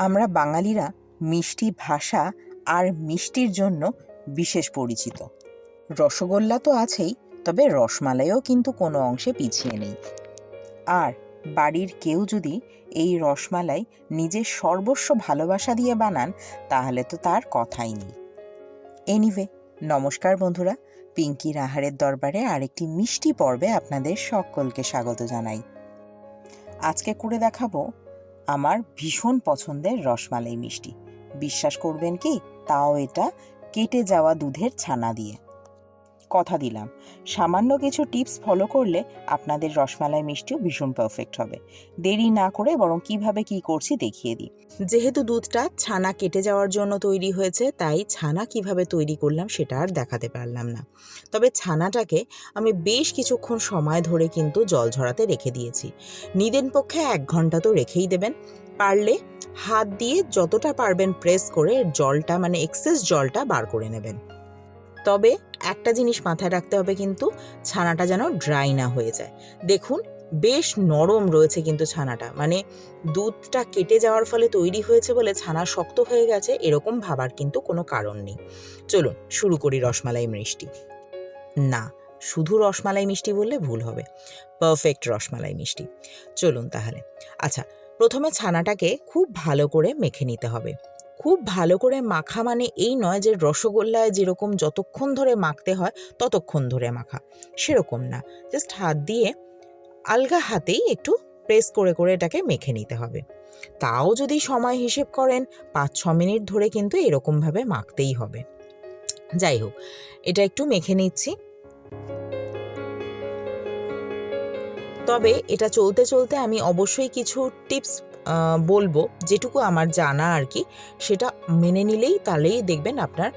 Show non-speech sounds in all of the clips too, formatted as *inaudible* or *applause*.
আমরা বাঙালিরা মিষ্টি ভাষা আর মিষ্টির জন্য বিশেষ পরিচিত। রসগোল্লা তো আছেই, তবে রসমালাইও কিন্তু কোনো অংশে পিছিয়ে নেই। আর বাড়ির কেউ যদি এই রসমালাই নিজের সর্বস্ব ভালোবাসা দিয়ে বানান, তাহলে তো তার কথাই নেই। এনিওয়ে নমস্কার বন্ধুরা, পিঙ্কির আহারের দরবারে আরেকটি মিষ্টি পর্বে আপনাদের সকলকে স্বাগত জানাই। আজকে করে দেখাবো আমার ভীষণ পছন্দের রসমালাই মিষ্টি। বিশ্বাস করবেন কি? তাও এটা কেটে যাওয়া দুধের ছানা দিয়ে। কথা দিলাম। সামান্য কিছু টিপস ফলো করলে আপনাদের রসমালাই মিষ্টিও ভীষণ পারফেক্ট হবে। দেরি না করে বরং কীভাবে কি করছি দেখিয়ে দিই। যেহেতু দুধটা ছানা কেটে যাওয়ার জন্য তৈরি হয়েছে, তাই ছানা কীভাবে তৈরি করলাম সেটা আর দেখাতে পারলাম না। তবে ছানাটাকে আমি বেশ কিছুক্ষণ সময় ধরে কিন্তু জল ঝরাতে রেখে দিয়েছি। নিদেন পক্ষে এক ঘণ্টা তো রেখেই দেবেন। পারলে হাত দিয়ে যতটা পারবেন প্রেস করে জলটা মানে এক্সেস জলটা বার করে নেবেন। তবে একটা জিনিস মাথায় রাখতে হবে কিন্তু, ছানাটা যেন ড্রাই না হয়ে যায়। দেখুন, বেশ নরম রয়েছে কিন্তু ছানাটা। মানে দুধটা কেটে যাওয়ার ফলে তৈরি হয়েছে বলে ছানা শক্ত হয়ে গেছে, এরকম ভাবার কিন্তু কোনো কারণ নেই। চলুন, শুরু করি রসমালাই মিষ্টি। না, শুধু রসমালাই মিষ্টি বললে ভুল হবে। পারফেক্ট রসমালাই মিষ্টি। চলুন তাহলে। আচ্ছা প্রথমে ছানাটাকে খুব ভালো করে মেখে নিতে হবে। খুব ভালো করে মাখা মানে এই নয় যে রসগোল্লায় যেরকম যতক্ষণ ধরে মাখতে হয়, ততক্ষণ ধরে মাখা। সেরকম না। জাস্ট হাত দিয়ে আলগা হাতেই একটু প্রেস করে করে এটাকে মেখে নিতে হবে। তাও যদি সময় হিসেব করেন পাঁচ ছ মিনিট ধরে কিন্তু এরকমভাবে মাখতেই হবে। যাই হোক, এটা একটু মেখে নিচ্ছি। তবে এটা চলতে চলতে আমি অবশ্যই কিছু টিপস বলব যেটুকু আমার জানা আর কি, সেটা মেনে নিলেই তাহলেই দেখবেন আপনার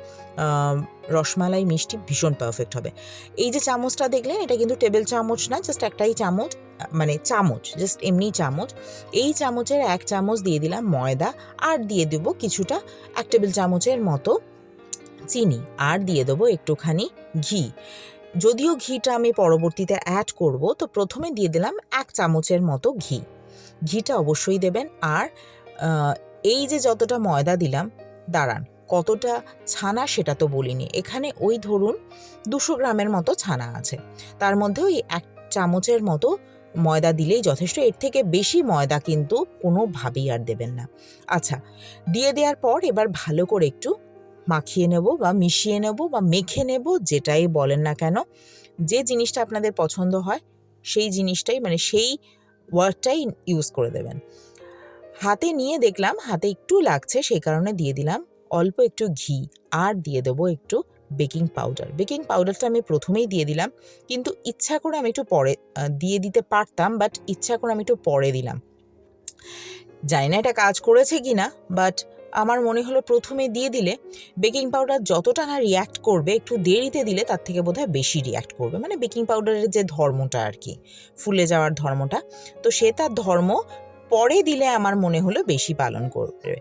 রসমালাই মিষ্টি ভীষণ পারফেক্ট হবে। এই যে চামচটা দেখলেন, এটা কিন্তু টেবিল চামচ না জাস্ট একটাই চামচ মানে চামচ জাস্ট এমনি চামচ। এই চামচের এক চামচ দিয়ে দিলাম ময়দা, আর দিয়ে দেবো কিছুটা, এক টেবিল চামচের মতো চিনি, আর দিয়ে দেবো একটুখানি ঘি। যদিও ঘিটা আমি পরবর্তীতে অ্যাড করব, তো প্রথমে দিয়ে দিলাম এক চামচের মতো ঘি। ঘিটা অবশ্যই দেবেন। আর এই যে যতটা ময়দা দিলাম, দাঁড়ান, কতটা ছানা সেটা তো বলিনি। এখানে ওই ধরুন দুশো গ্রামের মতো ছানা আছে। তার মধ্যে ওই এক চামচের মতো ময়দা দিলেই যথেষ্ট। এর থেকে বেশি ময়দা কিন্তু কোনোভাবেই আর দেবেন না। আচ্ছা দিয়ে দেওয়ার পর এবার ভালো করে একটু মাখিয়ে নেব বা মিশিয়ে নেব বা মেখে নেব, যেটাই বলেন না কেন। যে জিনিসটা আপনাদের পছন্দ হয়, সেই জিনিসটাই মানে সেই ওয়ার্ডটাই ইউজ করে দেবেন। হাতে নিয়ে দেখলাম, হাতে একটু লাগছে, সেই কারণে দিয়ে দিলাম। অল্প একটু ঘি, আর দিয়ে দেবো একটু বেকিং পাউডার বেকিং পাউডারটা আমি প্রথমেই দিয়ে দিলাম, কিন্তু ইচ্ছা করে আমি একটু পরে দিয়ে দিতে পারতাম বাট ইচ্ছা করে আমি একটু পরে দিলাম। জানি না এটা কাজ করেছে কি না বাট আমার মনে হলো প্রথমে দিয়ে দিলে বেকিং পাউডার যতটা না রিয়্যাক্ট করবে, একটু দেরিতে দিলে তার থেকে বোধহয় বেশি রিয়্যাক্ট করবে। মানে বেকিং পাউডারের যে ধর্মটা আর কি, ফুলে যাওয়ার ধর্মটা, তো সে তার ধর্ম পরে দিলে আমার মনে হলো বেশি পালন করবে।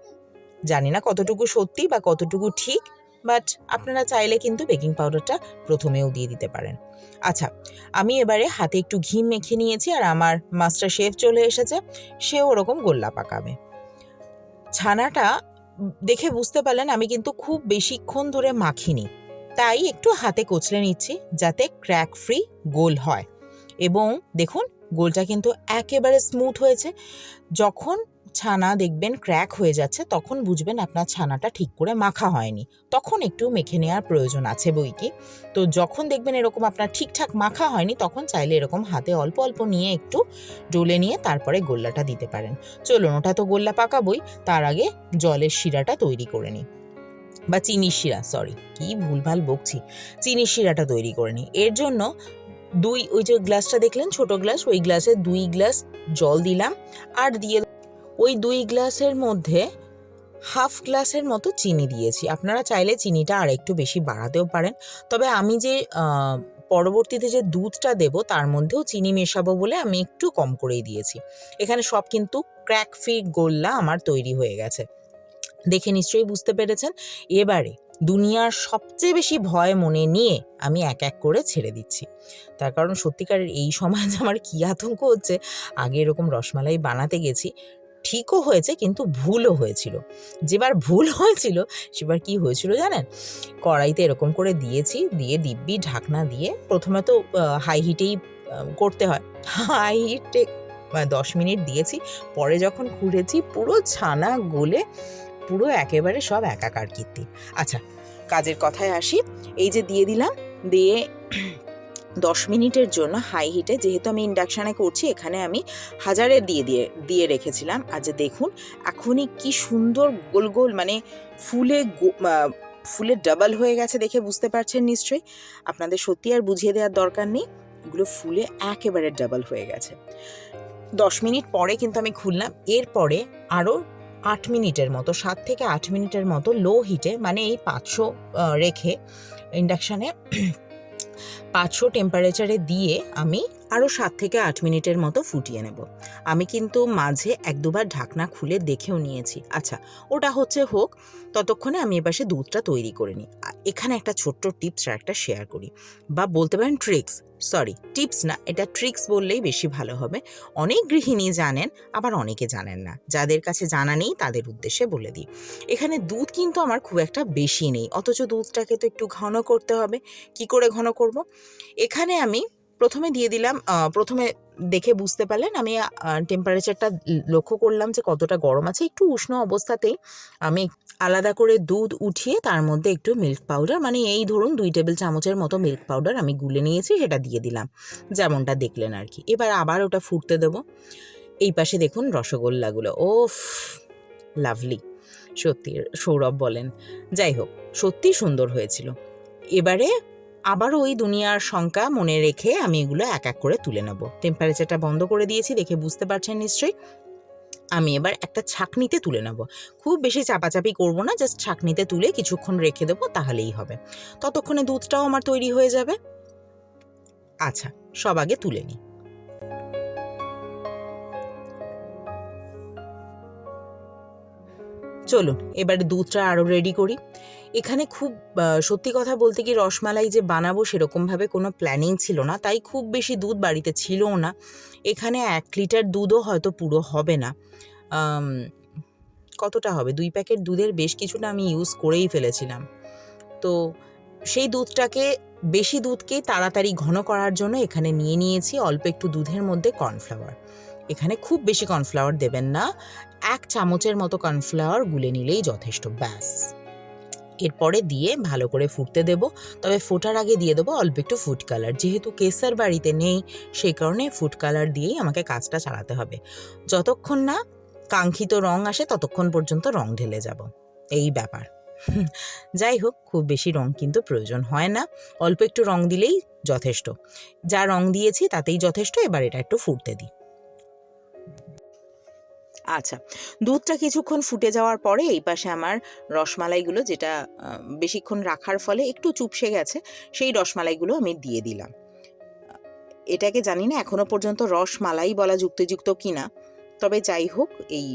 জানি না কতটুকু সত্যি বা কতটুকু ঠিক বাট আপনারা চাইলে কিন্তু বেকিং পাউডারটা প্রথমেও দিয়ে দিতে পারেন। আচ্ছা আমি এবারে হাতে একটু ঘি মেখে নিয়েছি আর আমার মাস্টার শেফ চলে এসেছে, সেও ওরকম গোল্লা পাকাবে ছানাটা দেখে বুঝতে পারলেন আমি কিন্তু খুব বেশিক্ষণ ধরে মাখিনি। তাই একটু হাতে কচলে নিচ্ছি যাতে ক্র্যাক ফ্রি গোল হয়। এবং দেখুন, গোলটা কিন্তু একেবারে স্মুথ হয়েছে। যখন ছানা দেখবেন ক্র্যাক হয়ে যাচ্ছে, তখন বুঝবেন আপনার ছানাটা ঠিক করে মাখা হয়নি। তখন একটু মেখে নেওয়ার প্রয়োজন আছে বই কি তো যখন দেখবেন এরকম আপনার ঠিকঠাক মাখা হয়নি, তখন চাইলে এরকম হাতে অল্প অল্প নিয়ে একটু ডলে নিয়ে তারপরে গোল্লাটা দিতে পারেন। চলুন, ওটা তো গোল্লা পাকাবই তার আগে জলের শিরাটা তৈরি করে নিই। বা চিনির শিরা সরি কি ভুলভাল বকছি। চিনির শিরাটা তৈরি করে নিই। এর জন্য দুই, ওই যে গ্লাসটা দেখলেন, ছোট গ্লাস ওই গ্লাসে দুই গ্লাস জল দিলাম, আর দিয়ে ওই দুই গ্লাসের মধ্যে হাফ গ্লাসের মতো চিনি দিয়েছি। আপনারা চাইলে চিনিটা আর একটু বেশি বাড়াতেও পারেন। তবে আমি যে পরবর্তীতে যে দুধটা দেব, তার মধ্যেও চিনি মেশাবো বলে আমি একটু কম করেই দিয়েছি। এখানে সব কিন্তু ক্র্যাক ফ্রি গোল্লা আমার তৈরি হয়ে গেছে। দেখে নিশ্চয়ই বুঝতে পেরেছেন? এবারে দুনিয়ার সবচেয়ে বেশি ভয় মনে নিয়ে আমি এক এক করে ছেড়ে দিচ্ছি। তার কারণ সত্যিকারের এই সময় যে আমার কী আতঙ্ক হচ্ছে? আগে এরকম রসমালাই বানাতে গেছি। ঠিকও হয়েছে, কিন্তু ভুলও হয়েছিল। যেবার ভুল *laughs* হয়েছিল, সেবার কি হয়েছিল জানেন? কড়াইতে এরকম করে দিয়েছি, দিয়ে দিব্যি ঢাকনা দিয়ে প্রথমে তো হাই হিটেই করতে হয়। *laughs* হাই হিটে দশ মিনিট দিয়েছি, পরে যখন খুঁড়েছি, পুরো ছানা গলে, পুরো একেবারে সব একাকার কীর্তি। আচ্ছা কাজের কথায় আসি। এই যে দিয়ে দিলাম, দিয়ে দশ মিনিটের জন্য হাই হিটে যেহেতু আমি ইন্ডাকশানে করছি, এখানে আমি হাজারে দিয়ে দিয়ে দিয়ে রেখেছিলাম। আর যে দেখুন, এখনই কি সুন্দর গোল গোল মানে ফুলে ফুলে ডাবল হয়ে গেছে দেখে বুঝতে পারছেন নিশ্চয়ই। আপনাদের সত্যি আর বুঝিয়ে দেওয়ার দরকার নেই, এগুলো ফুলে একেবারে ডাবল হয়ে গেছে। দশ মিনিট পরে কিন্তু আমি খুললাম, এরপরে আরও আট মিনিটের মতো, সাত থেকে আট মিনিটের মতো লো হিটে মানে এই পাঁচশো রেখে ইন্ডাকশানে পাঁচশো টেম্পারেচারে দিয়ে আমি আরও সাত থেকে আট মিনিটের মতো ফুটিয়ে নেব। আমি কিন্তু মাঝে এক দুবার ঢাকনা খুলে দেখেও নিয়েছি। আচ্ছা ওটা হচ্ছে হোক, ততক্ষণে আমি এপাশে দুধটা তৈরি করে নিই। এখানে একটা ছোট্ট টিপস আর একটা শেয়ার করি। বা বলতে পারেন ট্রিক্স। সরি, টিপস না, এটা ট্রিক্স বললেই বেশি ভালো হবে। অনেক গৃহিণী জানেন, আবার অনেকে জানেন না। যাদের কাছে জানা নেই, তাদের উদ্দেশ্যে বলে দিই। এখানে দুধ কিন্তু আমার খুব একটা বেশি নেই। অথচ দুধটাকে তো একটু ঘন করতে হবে। কি করে ঘন করব? এখানে আমি প্রথমে দিয়ে দিলাম প্রথমে দেখে বুঝতে পারলেন আমি টেম্পারেচারটা লক্ষ্য করলাম যে কতটা গরম আছে। একটু উষ্ণ অবস্থাতেই আমি আলাদা করে দুধ উঠিয়ে তার মধ্যে একটু মিল্ক পাউডার মানে এই ধরুন দুই টেবিল চামচের মতো মিল্ক পাউডার আমি গুলে নিয়েছি, সেটা দিয়ে দিলাম। যেমনটা দেখলেন আর কি। এবার আবার ওটা ফুটতে দেবো। এই পাশে দেখুন রসগোল্লাগুলো, ওফ লাভলি সত্যি, সৌরভ বলেন, যাই হোক সত্যি সুন্দর হয়েছিল। এবারে আবার ওই দুনিয়ার শঙ্কা মনে রেখে আমি এগুলো এক এক করে তুলে নেব। টেম্পারেচারটা বন্ধ করে দিয়েছি, দেখে বুঝতে পারছেন নিশ্চয়ই। আমি এবার একটা ছাঁকনিতে তুলে নেব। খুব বেশি চাপাচাপি করব না জাস্ট ছাঁকনিতে তুলে কিছুক্ষণ রেখে দেবো, তাহলেই হবে। ততক্ষণে দুধটাও আমার তৈরি হয়ে যাবে। আচ্ছা সব আগে তুলে নিই। চলুন, এবারে দুধটা আরও রেডি করি। এখানে খুব সত্যি কথা বলতে কি রসমালাই যে বানাবো সেরকমভাবে কোনো প্ল্যানিং ছিল না, তাই খুব বেশি দুধ বাড়িতে ছিলও না। এখানে এক লিটার দুধও হয়তো পুরো হবে না। কতটা হবে? দুই প্যাকেট দুধের বেশ কিছুটা আমি ইউজ করেই ফেলেছিলাম। তো সেই দুধটাকে, বেশি দুধকে তাড়াতাড়ি ঘন করার জন্য এখানে নিয়ে নিয়েছি অল্প একটু দুধের মধ্যে কর্নফ্লাওয়ার এখানে খুব বেশি কর্নফ্লাওয়ার দেবেন না। এক চামচের মতো কর্নফ্লাওয়ার গুলে নিলেই যথেষ্ট, ব্যাস। এরপরে দিয়ে ভালো করে ফুটতে দেব, তবে ফোটার আগে দিয়ে দেবো অল্প একটু ফুড কালার। যেহেতু কেসার বাড়িতে নেই, সেই কারণে ফুড কালার দিয়েই আমাকে কাজটা চালাতে হবে। যতক্ষণ না কাঙ্ক্ষিত রং আসে, ততক্ষণ পর্যন্ত রং ঢেলে যাব। এই ব্যাপার। যাই হোক, খুব বেশি রং কিন্তু প্রয়োজন হয় না। অল্প একটু রং দিলেই যথেষ্ট। যা রং দিয়েছি, তাতেই যথেষ্ট, এবার এটা একটু ফুটতে দিই। আচ্ছা দুধটা কিছুক্ষণ ফুটে যাওয়ার পরে এই পাশে আমার রসমালাইগুলো যেটা বেশিক্ষণ রাখার ফলে একটু চুপসে গেছে, সেই রসমালাইগুলো আমি দিয়ে দিলাম। এটাকে জানি না এখনও পর্যন্ত রসমালাই বলা যুক্তিযুক্ত কিনা, তবে যাই হোক এই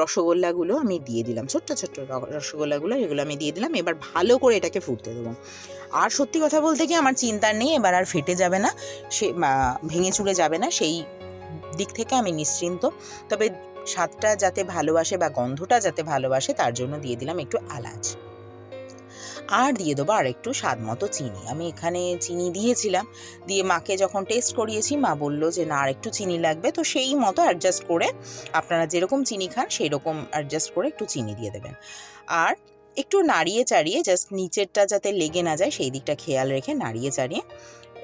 রসগোল্লাগুলো আমি দিয়ে দিলাম, ছোট্ট ছোট্ট রসগোল্লাগুলো এগুলো আমি দিয়ে দিলাম, এবার ভালো করে এটাকে ফুটতে দেবো। আর সত্যি কথা বলতে কি আমার চিন্তা নেই, এবার আর ফেটে যাবে না, সে ভেঙে চুড়ে যাবে না, সেই দিক থেকে আমি নিশ্চিন্ত। তবে স্বাদটা যাতে ভালোবাসে বা গন্ধটা যাতে ভালোবাসে, তার জন্য দিয়ে দিলাম একটু এলাচ। আর দিয়ে দেবো আর একটু স্বাদ মতো চিনি। আমি এখানে চিনি দিয়েছিলাম। দিয়ে মাকে যখন টেস্ট করিয়েছি, মা বলল যে, না আর একটু চিনি লাগবে। তো সেই মতো অ্যাডজাস্ট করে আপনারা যেরকম চিনি খান সেই রকম অ্যাডজাস্ট করে একটু চিনি দিয়ে দেবেন। আর একটু নাড়িয়ে চাড়িয়ে জাস্ট নিচেরটা যাতে লেগে না যায়, সেই দিকটা খেয়াল রেখে নাড়িয়ে চাড়িয়ে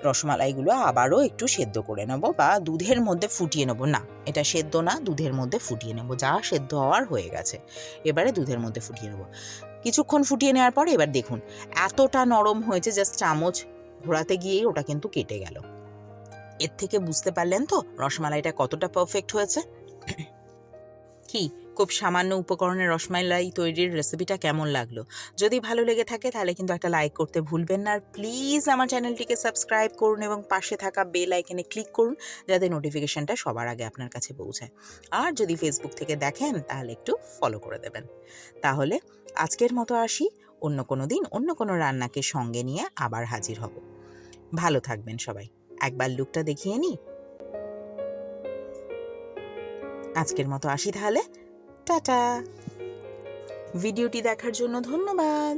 রসমালাইগুলো আবারও একটু সেদ্ধ করে নেব বা দুধের মধ্যে ফুটিয়ে নেব। না, এটা সেদ্ধ না, দুধের মধ্যে ফুটিয়ে নেব। যা সেদ্ধ হওয়ার হয়ে গেছে। এবারে দুধের মধ্যে ফুটিয়ে নেব। কিছুক্ষণ ফুটিয়ে নেওয়ার পরে এবার দেখুন, এতটা নরম হয়েছে জাস্ট চামচ ঘোরাতে গিয়েই ওটা কিন্তু কেটে গেল। এর থেকে বুঝতে পারলেন তো রসমালাইটা কতটা পারফেক্ট হয়েছে? কি? খুব সামান্য উপকরণের রসমালাই তৈরির রেসিপিটা কেমন লাগল? যদি ভালো লেগে থাকে, তাহলে কিন্তু একটা লাইক করতে ভুলবেন না। আর প্লিজ আমার চ্যানেলটিকে সাবস্ক্রাইব করুন এবং পাশে থাকা বেল আইকনে ক্লিক করুন, যাতে নোটিফিকেশনটা সবার আগে আপনার কাছে পৌঁছায়। আর যদি ফেসবুক থেকে দেখেন, তাহলে একটু ফলো করে দেবেন। তাহলে আজকের মতো আসি। অন্য কোনো দিন অন্য কোনো রান্নাকে সঙ্গে নিয়ে আবার হাজির হব। ভালো থাকবেন সবাই। একবার লুকটা দেখিয়ে নিই। আজকের মতো আসি তাহলে। টাটা। ভিডিওটি দেখার জন্য ধন্যবাদ।